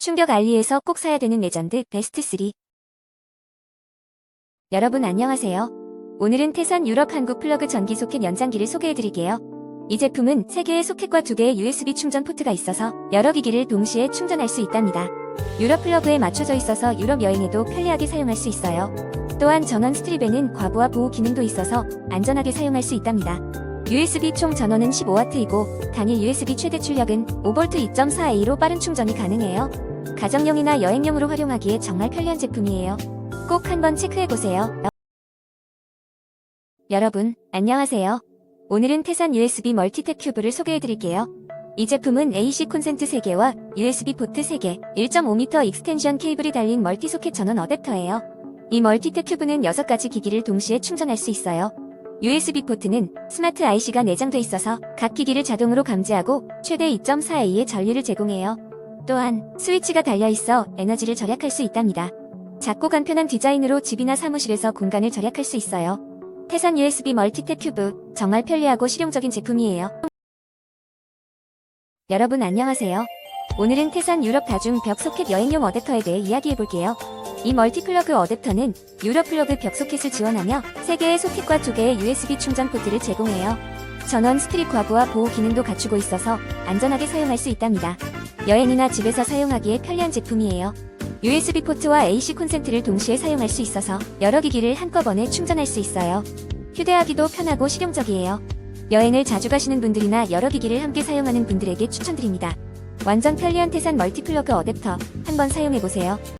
충격 알리에서 꼭 사야 되는 레전드 베스트 3. 여러분 안녕하세요. 오늘은 태산 유럽 한국 플러그 전기 소켓 연장기를 소개해드릴게요. 이 제품은 3개의 소켓과 2개의 USB 충전 포트가 있어서 여러 기기를 동시에 충전할 수 있답니다. 유럽 플러그에 맞춰져 있어서 유럽 여행에도 편리하게 사용할 수 있어요. 또한 전원 스트립에는 과부하 보호 기능도 있어서 안전하게 사용할 수 있답니다. USB 총 전원은 15W이고 단일 USB 최대 출력은 5V 2.4A로 빠른 충전이 가능해요. 가정용이나 여행용으로 활용하기에 정말 편리한 제품이에요. 꼭 한번 체크해보세요. 여러분, 안녕하세요. 오늘은 태산 USB 멀티탭 큐브를 소개해드릴게요. 이 제품은 AC 콘센트 3개와 USB 포트 3개, 1.5m 익스텐션 케이블이 달린 멀티소켓 전원 어댑터예요. 이 멀티탭 큐브는 6가지 기기를 동시에 충전할 수 있어요. USB 포트는 스마트 IC가 내장돼 있어서 각 기기를 자동으로 감지하고 최대 2.4A의 전류를 제공해요. 또한 스위치가 달려있어 에너지를 절약할 수 있답니다. 작고 간편한 디자인으로 집이나 사무실에서 공간을 절약할 수 있어요. 태산 USB 멀티탭 큐브 정말 편리하고 실용적인 제품이에요. 여러분 안녕하세요. 오늘은 태산 유럽 다중 벽 소켓 여행용 어댑터에 대해 이야기해볼게요. 이 멀티플러그 어댑터는 유럽 플러그 벽 소켓을 지원하며 3개의 소켓과 2개의 USB 충전 포트를 제공해요. 전원 스트립 과부하 보호 기능도 갖추고 있어서 안전하게 사용할 수 있답니다. 여행이나 집에서 사용하기에 편리한 제품이에요. USB 포트와 AC 콘센트를 동시에 사용할 수 있어서 여러 기기를 한꺼번에 충전할 수 있어요. 휴대하기도 편하고 실용적이에요. 여행을 자주 가시는 분들이나 여러 기기를 함께 사용하는 분들에게 추천드립니다. 완전 편리한 태산 멀티플러그 어댑터 한번 사용해보세요.